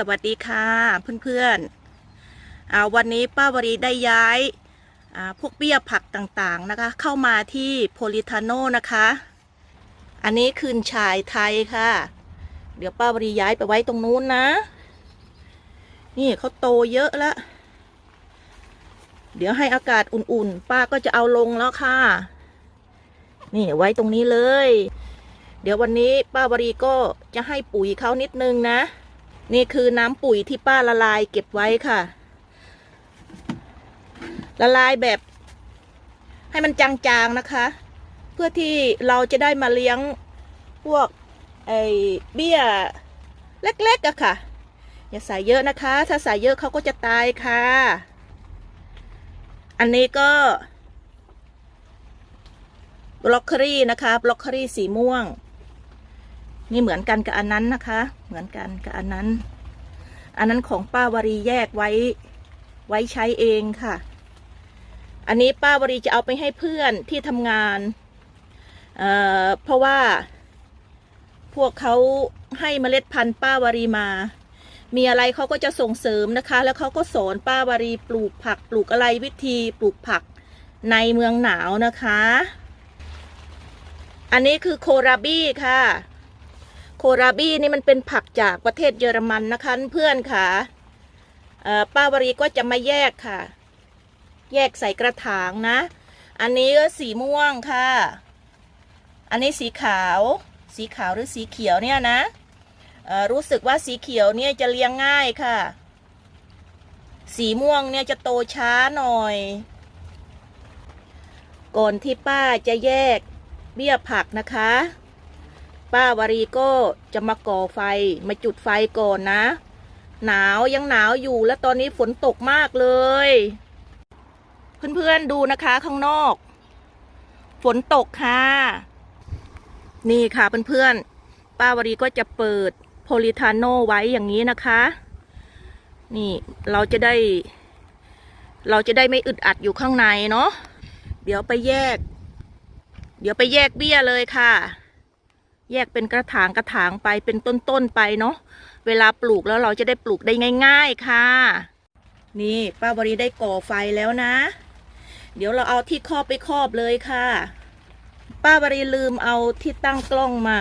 สวัสดีค่ะเพื่อนๆวันนี้ป้าวรีได้ย้ายาพวกเบี้ยผักต่างๆนะคะ เข้ามาที่โพลิทาโนนะคะ อันนี้คืนชายไทยค่ะ เดี๋ยวป้าวรีย้ายไปไว้ตรงนู้นนะ นี่เขาโตเยอะแล้ว เดี๋ยวให้อากาศอุ่นๆ ป้าก็จะเอาลงแล้วค่ะ นี่ไว้ตรงนี้เลย เดี๋ยววันนี้ป้าวรีก็จะให้ปุ๋ยเขานิดนึงนะ นี่คือน้ำปุ๋ยที่ป้าละลายเก็บไว้ค่ะ ละลายแบบ ให้มันจางๆนะคะ เพื่อที่เราจะได้มาเลี้ยงพวกไอ้เบี้ยเล็กๆอะค่ะ อย่าใส่เยอะนะคะ ถ้าใส่เยอะเขาก็จะตายค่ะ อันนี้ก็บล็อกเคอรี่นะคะบล็อกเคอรี่สีม่วง นี่เหมือนกันกับอันนั้นนะคะ เหมือนกันกับอันนั้น อันนั้นของป้าวรีแยกไว้ ไว้ใช้เองค่ะ อันนี้ป้าวรีจะเอาไปให้เพื่อนที่ทำงานเอ่อเพราะว่าพวกเขาให้เมล็ดพันธุ์ป้าวรีมา มีอะไรเขาก็จะส่งเสริมนะคะ แล้วเขาก็สอนป้าวรีปลูกผัก ปลูกอะไรวิธีปลูกผักในเมืองหนาวนะคะ อันนี้คือโคราบี้ค่ะ โคราบี้นี่มันเป็นผักจากประเทศเยอรมันนะคะเพื่อนค่ะป้าวรีก็จะมาแยกค่ะ แยกใส่กระถางนะ อันนี้ก็สีม่วงค่ะ อันนี้สีขาว สีขาวหรือสีเขียวเนี่ยนะรู้สึกว่าสีเขียวเนี่ยจะเลี้ยงง่ายค่ะ สีม่วงเนี่ยจะโตช้าหน่อย ก่อนที่ป้าจะแยกเบี้ยผักนะคะ ป้าวารีก็จะมาก่อไฟมาจุดไฟก่อนนะ หนาวยังหนาวอยู่และตอนนี้ฝนตกมากเลย เพื่อนๆดูนะคะข้างนอก ฝนตกค่ะ นี่ค่ะเพื่อนๆป้าวารีก็จะเปิดโพลิทาโนไว้อย่างนี้นะคะ นี่เราจะได้ เราจะได้ไม่อึดอัดอยู่ข้างในเนาะเดี๋ยวไปแยก เดี๋ยวไปแยกเบี้ยเลยค่ะ แยกเป็นกระถางกระถางไปเป็นต้นๆไปเนาะเวลาปลูกแล้วเราจะได้ปลูกได้ง่าย ๆค่ะ นี่ป้าบริได้ก่อไฟแล้วนะ เดี๋ยวเราเอาที่ครอบไปครอบเลยค่ะ ป้าบริลืมเอาที่ตั้งกล้องมา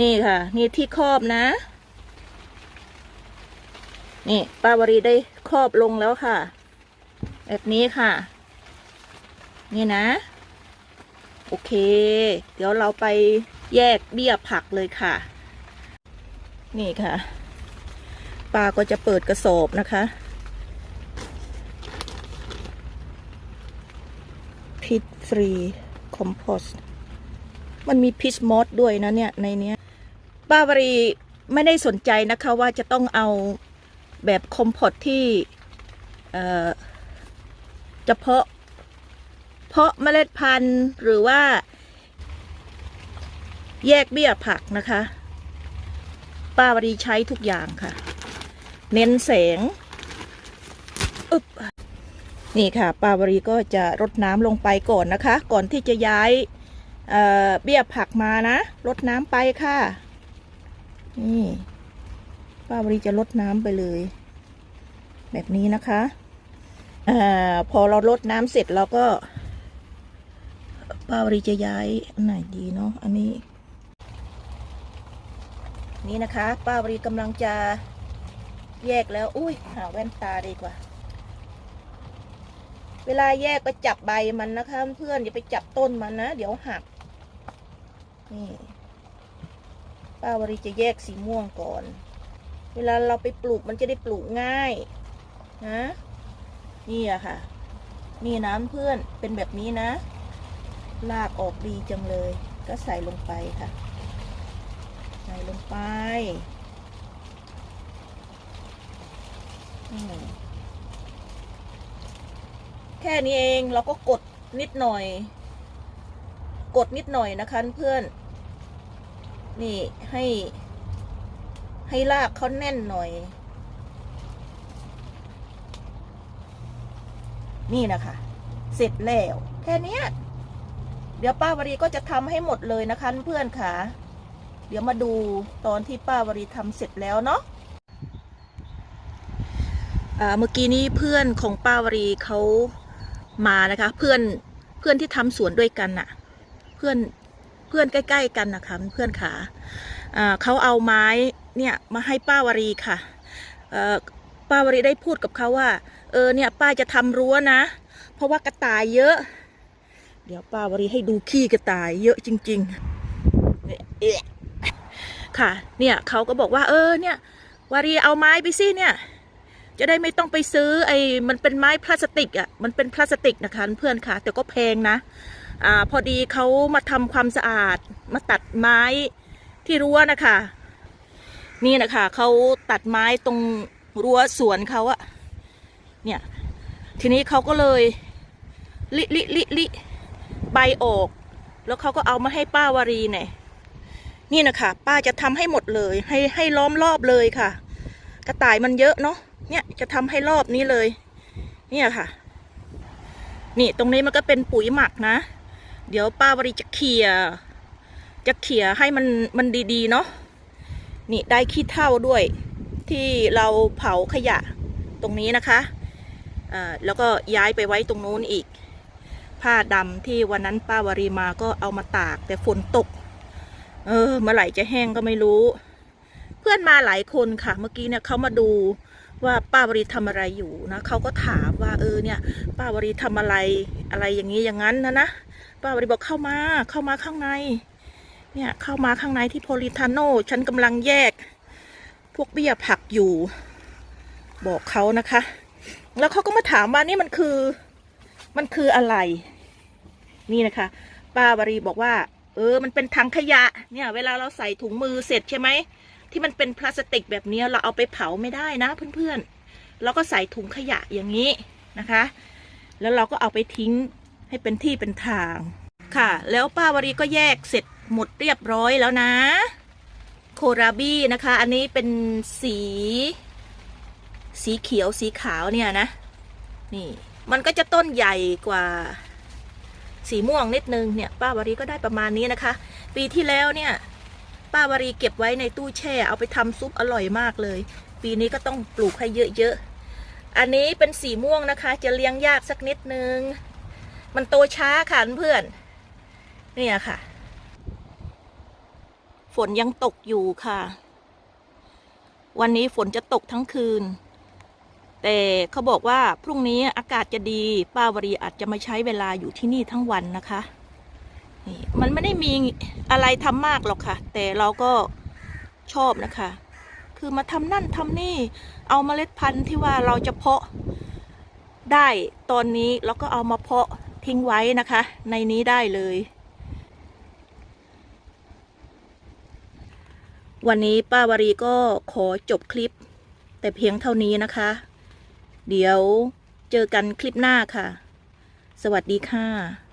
นี่ค่ะ นี่ที่ครอบนะ นี่ป้าบริได้ครอบลงแล้วค่ะ แบบนี้ค่ะ นี่นะ โอเค เดี๋ยวเราไปแยกเบี้ยผักเลยค่ะ นี่ค่ะป้าก็จะเปิดกระสอบนะคะพิษฟรีคอมโพสมันมีพิษมอสด้วยนะเนี่ย ในเนี้ยป้าวรีไม่ได้สนใจนะคะว่าจะต้องเอาแบบคอมโพสที่เอ่อจะเพาะ เพาะเมล็ดพันธุ์หรือว่า แยกเบี้ยผักนะคะ ป้าวรีใช้ทุกอย่างค่ะ เน้นแสงอึบนี่ค่ะป้าวรีก็จะรดน้ำลงไปก่อนนะคะ ก่อนที่จะย้ายเเบี้ยผักมานะรดน้ำไปค่ะ นี่ป้าวรีจะรดน้ำไปเลย แบบนี้นะคะอพอเรารดน้ำเสร็จเราก็ ป้าวรีจะย้ายอันไหนดีเนาะอันนี้ นี่นะคะ ป้าวรีกำลังจะแยกแล้ว อุ้ยหาแว่นตาดีกว่า เวลาแยกก็จับใบมันนะคะ เพื่อนอย่าไปจับต้นมันนะ เดี๋ยวหัก นี่ป้าวรีจะแยกสีม่วงก่อน เวลาเราไปปลูกมันจะได้ปลูกง่าย นะ นี่อะค่ะ นี่น้ำเพื่อนเป็นแบบนี้นะ ลากออกดีจังเลย ก็ใส่ลงไปค่ะ ใส่ลงไปแค่นี้เองเราก็กดนิดหน่อย กดนิดหน่อยนะคะเพื่อน นี่ให้ให้ลากเขาแน่นหน่อย นี่นะคะ เสร็จแล้ว แค่นี้ เดี๋ยวป้าวรีก็จะทำให้หมดเลยนะคะเพื่อนค่ะ เดี๋ยวมาดูตอนที่ป้าวรีทำเสร็จแล้วเนาะเมื่อกี้นี้เพื่อนของป้าวรีเขามานะคะ เพื่อนเพื่อนที่ทำสวนด้วยกันน่ะ เพื่อนเพื่อนใกล้ ๆ กันนะคะเพื่อนขาอ่าเขาเอาไม้เนี่ยมาให้ป้าวรีค่ะเอ่อป้าวรีได้พูดกับเขาว่า เออเนี่ยป้าจะทำรั้วนะ เพราะว่ากระต่ายเยอะ เดี๋ยวป้าวรีให้ดูขี้กระต่ายเยอะจริงๆ ค่ะ เนี่ยเขาก็บอกว่า เออ เนี่ยวารีเอาไม้ไปสิเนี่ย จะได้ไม่ต้องไปซื้อไอ้มันเป็นไม้พลาสติกอะ มันเป็นพลาสติกนะคะเพื่อนค่ะ แต่ก็แพงนะ อ่า พอดีเขามาทำความสะอาด มาตัดไม้ที่รั้วนะคะ นี่นะคะเขาตัดไม้ตรงรั้วสวนเขาอะเนี่ย ทีนี้เขาก็เลย ลิลิลิลิ ใบออก แล้วเขาก็เอามาให้ป้าวารีเนี่ยนี่นะคะป้าจะทำให้หมดเลย ให้ให้ล้อมรอบเลยค่ะ กระต่ายมันเยอะเนาะเนี่ยจะทำให้รอบนี้เลย เนี่ยค่ะ นี่ตรงนี้มันก็เป็นปุ๋ยหมักนะ เดี๋ยวป้าวารีจะเขี่ยจะเขี่ยให้มันมันดีๆเนาะนี่ได้ขี้เถ้าด้วย ที่เราเผาขยะตรงนี้นะคะอ่าแล้วก็ย้ายไปไว้ตรงนู้นอีก ผ้าดำที่วันนั้นป้าวารีมาก็เอามาตาก แต่ฝนตก เออเมื่อไหร่จะแห้งก็ไม่รู้ เพื่อนมาหลายคนค่ะ เมื่อกี้เนี่ยเขามาดูว่าป้าวารีทำอะไรอยู่นะเขาก็ถามว่าเออเนี่ย ป้าวารีทำอะไรอะไรอย่างนี้อย่างนั้นนะนะป้าวารีบอกเข้ามาเข้ามาข้างใน เนี่ยเข้ามาข้างในที่โพลิทาโนฉันกำลังแยก พวกเบี้ยผักอยู่ บอกเขานะคะ แล้วเขาก็มาถามว่านี่มันคือ มันคืออะไร นี่นะคะ ป้าวารีบอกว่า เออ มันเป็นถังขยะ เนี่ย เวลาเราใส่ถุงมือเสร็จใช่ไหม ที่มันเป็นพลาสติกแบบนี้เราเอาไปเผาไม่ได้นะเพื่อนๆเราก็ใส่ถุงขยะอย่างนี้นะคะ แล้วเราก็เอาไปทิ้งให้เป็นที่เป็นทางค่ะ แล้วป้าวรีก็แยกเสร็จหมดเรียบร้อยแล้วนะ โคราบี้นะคะ อันนี้เป็นสี สีเขียวสีขาวเนี่ยนะ นี่ มันก็จะต้นใหญ่กว่าสีม่วงนิดนึงเนี่ยป้าวารีก็ได้ประมาณนี้นะคะ ปีที่แล้วเนี่ยป้าวารีเก็บไว้ในตู้แช่เอาไปทำซุปอร่อยมากเลย ปีนี้ก็ต้องปลูกให้เยอะๆอันนี้เป็นสีม่วงนะคะ จะเลี้ยงยากสักนิดนึง มันโตช้าค่ะเพื่อนเนี่ยค่ะ ฝนยังตกอยู่ค่ะ วันนี้ฝนจะตกทั้งคืน แต่เขาบอกว่าพรุ่งนี้อากาศจะดี ป้าวรีอาจจะมาใช้เวลาอยู่ที่นี่ทั้งวันนะคะนี่มันไม่ได้มีอะไรทำมากหรอกค่ะ แต่เราก็ชอบนะคะ คือมาทำนั่นทำนี่ เอาเมล็ดพันธุ์ที่ว่าเราจะเพาะได้ตอนนี้แล้วก็เอามาเพาะทิ้งไว้นะคะ ในนี้ได้เลย วันนี้ป้าวรีก็ขอจบคลิป แต่เพียงเท่านี้นะคะ เดี๋ยวเจอกันคลิปหน้าค่ะ สวัสดีค่ะ